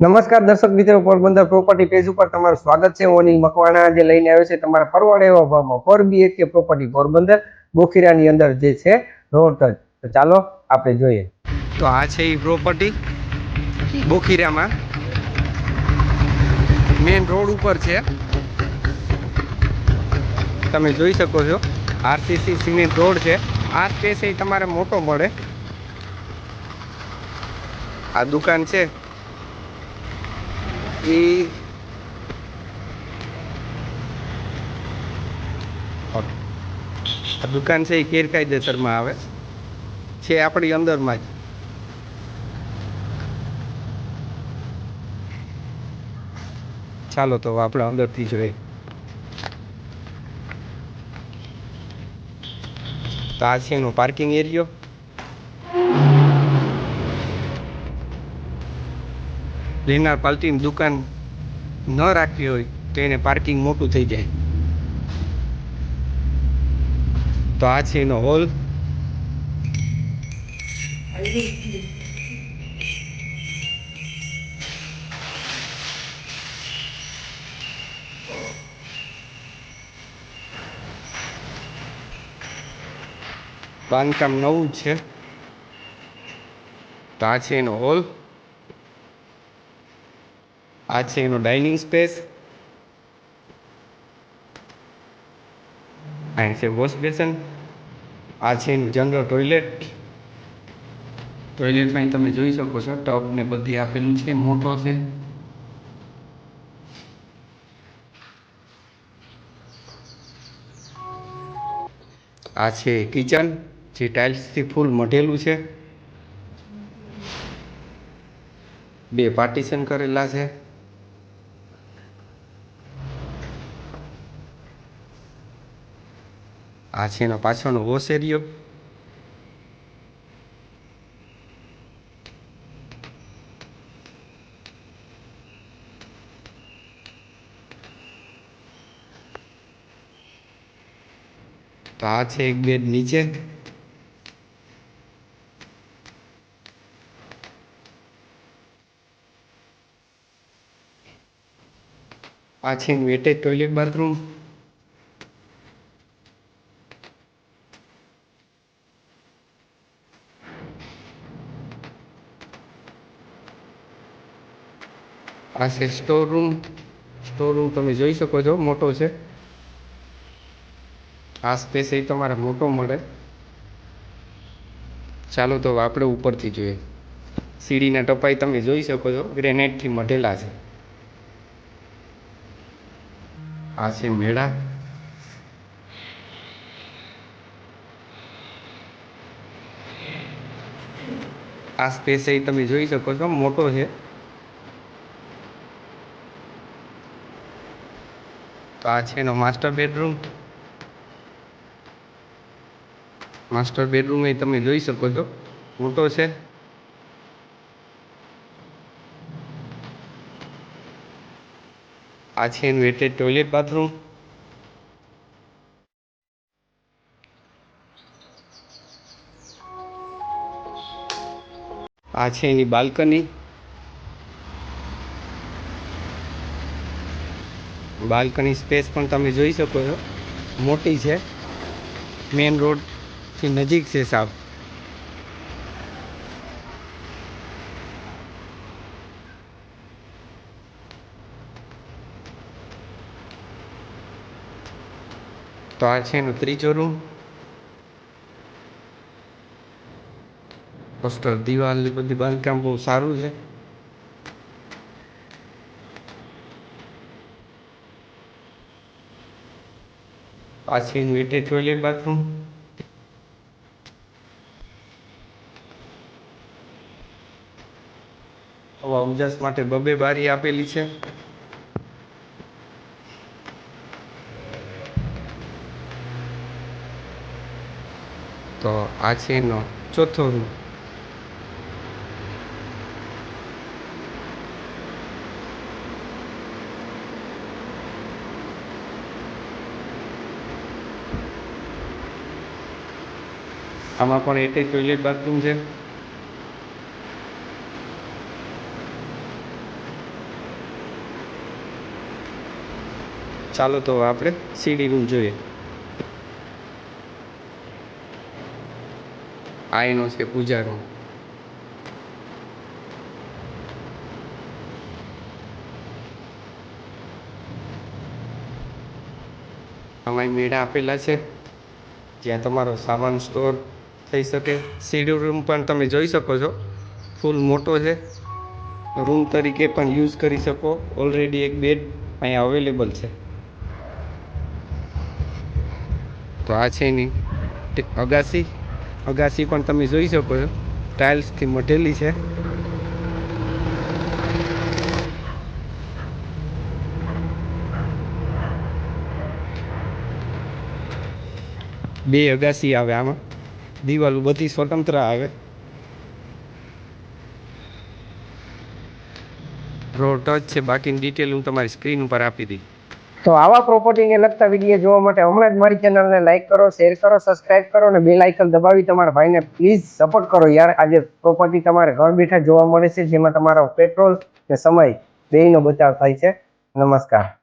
નમસ્કાર દર્શક મિત્રો, પોરબંદર પ્રોપર્ટી પેજ ઉપર તમારું સ્વાગત છે. હું મકવાણા. જે લઈને આવ્યો છે, તમારા પરવડે એવા ભાવમાં ફોર બીએચકે પ્રોપર્ટી પોરબંદર બોખીરાની અંદર જે છે, રોડ ટચ તો ચાલો, આપણે જોઈએ. તો આ છે એ પ્રોપર્ટી બોખીરામાં મેઇન રોડ ઉપર છે. તમે જોઈ શકો છો, આરસીસી સિમેન્ટ રોડ છે. આ સ્પેસ એ તમારે મોટો મળે. આ દુકાન છે. એ આ દુકાન છે એ ગેરકાયદેસરમાં આવે. છે આપણી અંદરમાં જ. ચાલો તો આપણે અંદરથી જોઈએ. તો આ છે એનો પાર્કિંગ એરિયો લેનાર પાલતીની દુકાન ન રાખવી હોય તો એને પાર્કિંગ મોટું થઈ જાય. તો આ છે એનો હોલ બાંધકામ નવું છે. તો આ છે એનો હોલ આ છે એનો ડાઇનિંગ સ્પેસ અહીં છે વોશ બેસન આ છે એનું જનરલ ટોયલેટ ટોયલેટમાં તમે જોઈ શકો છો ટબ ને બધી આપેલું છે મોટો છે. આ છે કિચન જે ટાઇલ્સથી ફૂલ મઢેલું છે. બે પાર્ટીશન કરેલા છે. આ છે એનો પાછળનો વોશ તો આ છે એક બેડ નીચે. આ છે એનું એટેચ ટોયલેટ બાથરૂમ. આ છે સ્ટોર રૂમ સ્ટોર રૂમ તમે જોઈ શકો છો, મોટો છે. આ સ્પેસ એ તમારે મોટો મળે. ચાલો તો આપણે ઉપરથી જોઈએ. સીડીના ટપાઈ તમે જોઈ શકો છો ગ્રેનેટથી મઢેલા છે. આ છે મેળા. આ સ્પેસ એ તમે જોઈ શકો છો, મોટો છે. તો આ છે એનો માસ્ટર બેડરૂમ માસ્ટર બેડરૂમ એ તમે જોઈ શકો છો. મોટો છે. આ છે એનું એટેચ ટોયલેટ બાથરૂમ આ છે એની બાલ્કની બાલ્કની સ્પેસ પણ તમે જોઈ શકો છો. મોટી છે. મેન રોડથી નજીક છે સાવ. તો આ છે એનો ત્રીજો રૂમ. પોસ્ટર, દિવાલની બધી બાંધકામ બહુ સારું છે. આ છે એનું એટેચ ટોયલેટ બાથરૂમ હવા ઉજાસ માટે બબે બારી આપેલી છે. તો આ છે એનો ચોથો રૂમ આમાં પણ એટેચ ટોયલેટ બાથરૂમ છે. ચાલો તો આપણે સીડી રૂમ જોઈએ. આ છે પૂજા રૂમ અમારી મેળા આપેલા છે. જ્યાં તમારો સામાન સ્ટોર થઈ શકે. સીડી રૂમ પણ તમે જોઈ શકો છો. ફૂલ મોટો છે. રૂમ તરીકે પણ યુઝ કરી શકો. ઓલરેડી એક બેડ અહીંયા અવેલેબલ છે. તો આ છે એની અગાસી. અગાસી પણ તમે જોઈ શકો છો. ટાઇલ્સથી મઢેલી છે. બે અગાસી આવે આમાં. દિવાલો બધી સ્વતંત્ર આવે. રોડ ટચ છે બાકીની ડિટેલ હું તમારી સ્ક્રીન ઉપર આપી દઈ તો આવા પ્રોપર્ટીને લગતા વીડિયો જોવા માટે હમણાં જ મારી ચેનલને લાઈક કરો શેર કરો સબસ્ક્રાઇબ કરો અને બેલ આઇકન દબાવી તમારા ભાઈને પ્લીઝ સપોર્ટ કરો યાર. આજે પ્રોપર્ટી તમારે ઘર બેઠા જોવા મળે છે જેમાં તમારો પેટ્રોલ ને સમય બેયનો બચાવ થાય છે. નમસ્કાર.